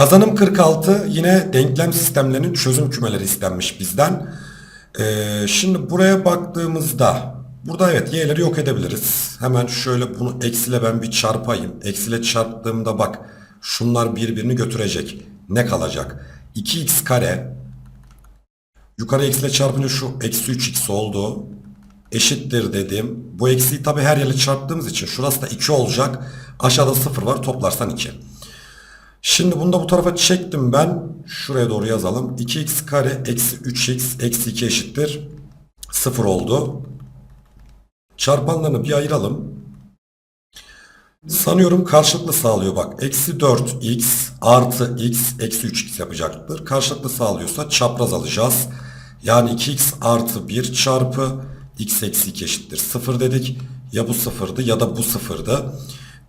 Kazanım 46 yine denklem sistemlerinin çözüm kümeleri istenmiş bizden. Ee, şimdi buraya baktığımızda burada evet y'leri yok edebiliriz. Hemen şöyle bunu eksiyle ben bir çarpayım. Eksiyle çarptığımda bak şunlar birbirini götürecek. Ne kalacak? 2x kare yukarı eksiyle çarpınca şu eksi 3x oldu. Eşittir dedim. Bu eksiyi tabi her yerle çarptığımız için şurası da 2 olacak. Aşağıda 0 var toplarsan 2. Şimdi bunu da bu tarafa çektim ben. Şuraya doğru yazalım. 2x kare eksi 3x eksi 2 eşittir. 0 oldu. Çarpanlarını bir ayıralım. Sanıyorum karşılıklı sağlıyor bak. Eksi 4x artı x eksi 3x yapacaktır. Karşılıklı sağlıyorsa çapraz alacağız. Yani 2x artı 1 çarpı x eksi 2 eşittir 0 dedik. Ya bu sıfırdı ya da bu sıfırdı.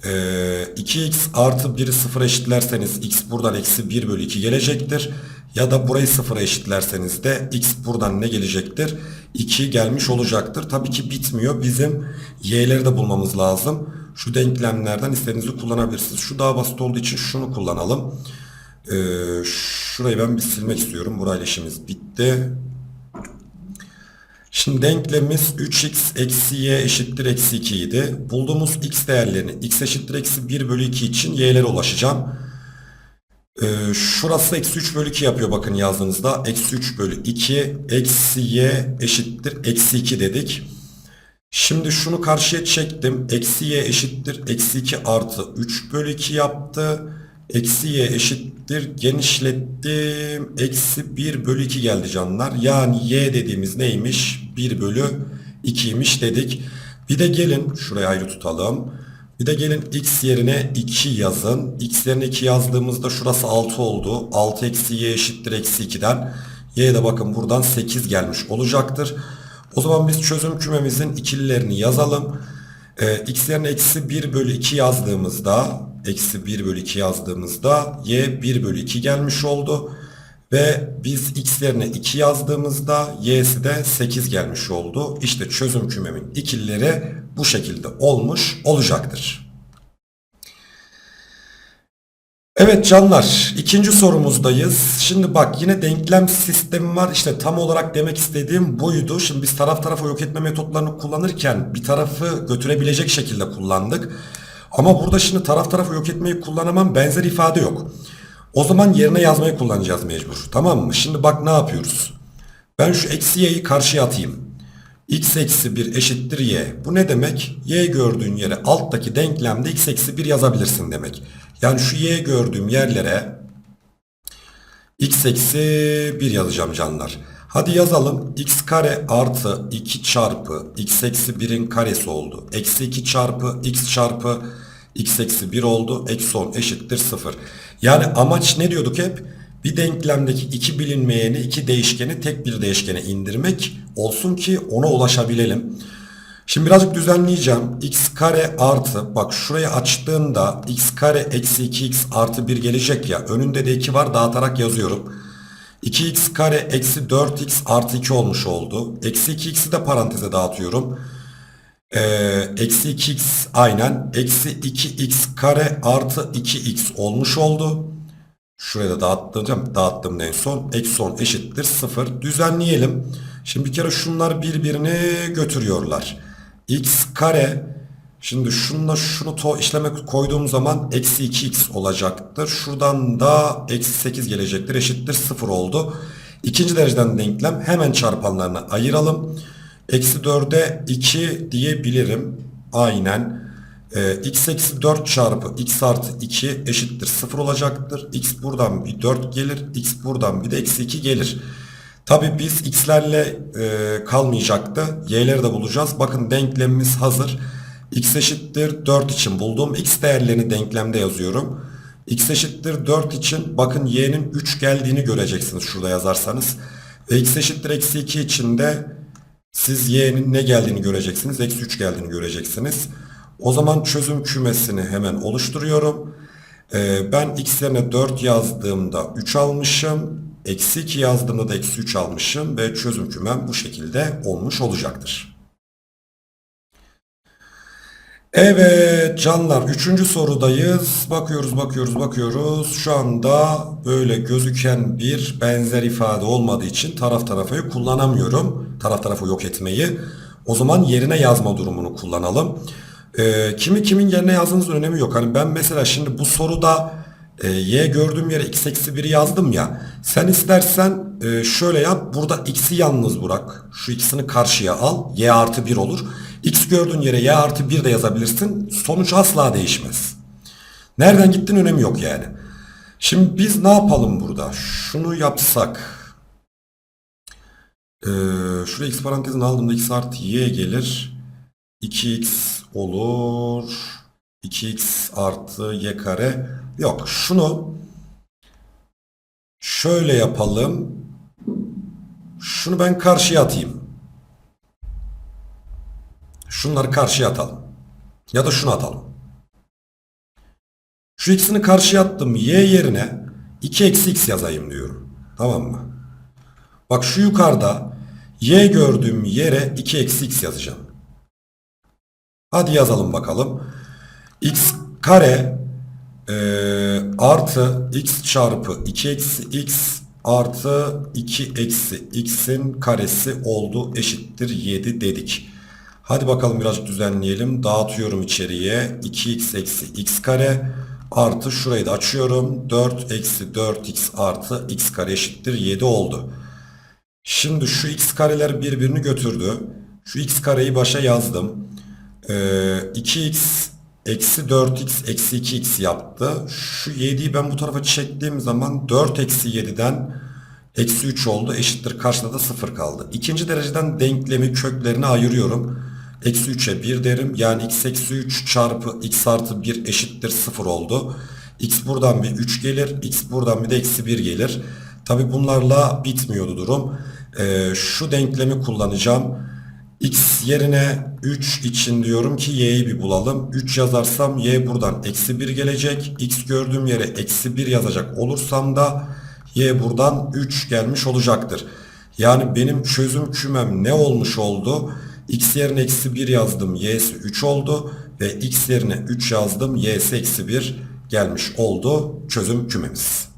Ee, 2x artı 1'i 0'a eşitlerseniz x buradan eksi 1 bölü 2 gelecektir. Ya da burayı 0'a eşitlerseniz de x buradan ne gelecektir? 2 gelmiş olacaktır. Tabii ki bitmiyor. Bizim y'leri de bulmamız lazım. Şu denklemlerden istediğinizi kullanabilirsiniz. Şu daha basit olduğu için şunu kullanalım. Ee, şurayı ben bir silmek istiyorum. Burayla işimiz bitti. Şimdi denklemimiz 3x eksi y eşittir eksi 2 idi. Bulduğumuz x değerlerini x eşittir eksi 1 bölü 2 için y'lere ulaşacağım. Ee, şurası eksi 3 bölü 2 yapıyor bakın yazdığınızda. Eksi 3 bölü 2 eksi y eşittir eksi 2 dedik. Şimdi şunu karşıya çektim. Eksi y eşittir eksi 2 artı 3 bölü 2 yaptı. Eksi y eşittir genişlettim. Eksi 1 bölü 2 geldi canlar. Yani y dediğimiz neymiş? 1 bölü 2'ymiş dedik. Bir de gelin şuraya ayrı tutalım. Bir de gelin x yerine 2 yazın. x yerine 2 yazdığımızda şurası 6 oldu. 6 eksi y eşittir eksi 2'den. y de bakın buradan 8 gelmiş olacaktır. O zaman biz çözüm kümemizin ikililerini yazalım. Ee, x yerine eksi 1 bölü 2 yazdığımızda eksi 1 bölü 2 yazdığımızda y 1 bölü 2 gelmiş oldu. Ve biz x yerine 2 yazdığımızda y'si de 8 gelmiş oldu. İşte çözüm kümemin ikilileri bu şekilde olmuş olacaktır. Evet canlar ikinci sorumuzdayız. Şimdi bak yine denklem sistemi var. İşte tam olarak demek istediğim buydu. Şimdi biz taraf tarafa yok etme metotlarını kullanırken bir tarafı götürebilecek şekilde kullandık. Ama burada şimdi taraf tarafa yok etmeyi kullanamam benzer ifade yok. O zaman yerine yazmayı kullanacağız mecbur. Tamam mı? Şimdi bak ne yapıyoruz? Ben şu eksi y'yi karşıya atayım. x eksi 1 eşittir y. Bu ne demek? y gördüğün yere alttaki denklemde x eksi 1 yazabilirsin demek. Yani şu y gördüğüm yerlere x eksi 1 yazacağım canlar. Hadi yazalım. x kare artı 2 çarpı x eksi 1'in karesi oldu. Eksi 2 çarpı x çarpı x eksi 1 oldu. Eksi 10 eşittir 0. Yani amaç ne diyorduk hep? Bir denklemdeki iki bilinmeyeni, iki değişkeni tek bir değişkene indirmek olsun ki ona ulaşabilelim. Şimdi birazcık düzenleyeceğim. x kare artı bak şurayı açtığında x kare eksi 2x artı 1 gelecek ya. Önünde de 2 var dağıtarak yazıyorum. 2x kare eksi 4x artı 2 olmuş oldu. Eksi 2x'i de paranteze dağıtıyorum. Ee, eksi 2x aynen. Eksi 2x kare artı 2x olmuş oldu. Şuraya da dağıttım, dağıttım en son. Eksi 10 eşittir 0. Düzenleyelim. Şimdi bir kere şunlar birbirini götürüyorlar. x kare Şimdi şunla şunu to işleme koyduğum zaman eksi 2x olacaktır. Şuradan da eksi 8 gelecektir. Eşittir 0 oldu. İkinci dereceden denklem hemen çarpanlarını ayıralım. Eksi 4'e 2 diyebilirim. Aynen. Ee, x eksi 4 çarpı x artı 2 eşittir 0 olacaktır. x buradan bir 4 gelir. x buradan bir de eksi 2 gelir. Tabi biz x'lerle e, kalmayacaktı. y'leri de bulacağız. Bakın denklemimiz hazır. X eşittir 4 için bulduğum x değerlerini denklemde yazıyorum. x eşittir 4 için bakın y'nin 3 geldiğini göreceksiniz şurada yazarsanız. Ve x eşittir eksi 2 için de siz y'nin ne geldiğini göreceksiniz. Eksi 3 geldiğini göreceksiniz. O zaman çözüm kümesini hemen oluşturuyorum. Ee, ben x yerine 4 yazdığımda 3 almışım. Eksi 2 yazdığımda da eksi 3 almışım. Ve çözüm kümem bu şekilde olmuş olacaktır. Evet canlar üçüncü sorudayız. Bakıyoruz bakıyoruz bakıyoruz. Şu anda böyle gözüken bir benzer ifade olmadığı için taraf tarafayı kullanamıyorum. Taraf tarafı yok etmeyi. O zaman yerine yazma durumunu kullanalım. Ee, kimi kimin yerine yazdığınızın önemi yok. Hani ben mesela şimdi bu soruda e, y gördüğüm yere x eksi 1'i yazdım ya. Sen istersen e, şöyle yap. Burada x'i yalnız bırak. Şu ikisini karşıya al. y artı 1 olur. X gördüğün yere y artı 1 de yazabilirsin. Sonuç asla değişmez. Nereden gittin önemi yok yani. Şimdi biz ne yapalım burada? Şunu yapsak. Ee, şuraya x parantezini aldığımda x artı y gelir. 2x olur. 2x artı y kare. Yok şunu şöyle yapalım. Şunu ben karşıya atayım. Şunları karşıya atalım. Ya da şunu atalım. Şu ikisini karşıya attım. Y yerine 2 eksi x yazayım diyorum. Tamam mı? Bak şu yukarıda y gördüğüm yere 2 eksi x yazacağım. Hadi yazalım bakalım. x kare e, artı x çarpı 2 eksi x artı 2 eksi x'in karesi oldu eşittir 7 dedik. Hadi bakalım biraz düzenleyelim. Dağıtıyorum içeriye. 2x eksi x kare artı şurayı da açıyorum. 4 eksi 4x artı x kare eşittir 7 oldu. Şimdi şu x kareler birbirini götürdü. Şu x kareyi başa yazdım. Ee, 2x eksi 4x eksi 2x yaptı. Şu 7'yi ben bu tarafa çektiğim zaman 4 eksi 7'den eksi 3 oldu. Eşittir karşıda da 0 kaldı. İkinci dereceden denklemi köklerine ayırıyorum. Eksi 3'e 1 derim. Yani x eksi 3 çarpı x artı 1 eşittir 0 oldu. x buradan bir 3 gelir. x buradan bir de eksi 1 gelir. Tabi bunlarla bitmiyordu durum. Ee, şu denklemi kullanacağım. x yerine 3 için diyorum ki y'yi bir bulalım. 3 yazarsam y buradan eksi 1 gelecek. x gördüğüm yere eksi 1 yazacak olursam da y buradan 3 gelmiş olacaktır. Yani benim çözüm kümem ne olmuş oldu? X yerine eksi 1 yazdım. y'si 3 oldu. Ve x yerine 3 yazdım. y'si eksi 1 gelmiş oldu çözüm kümemiz.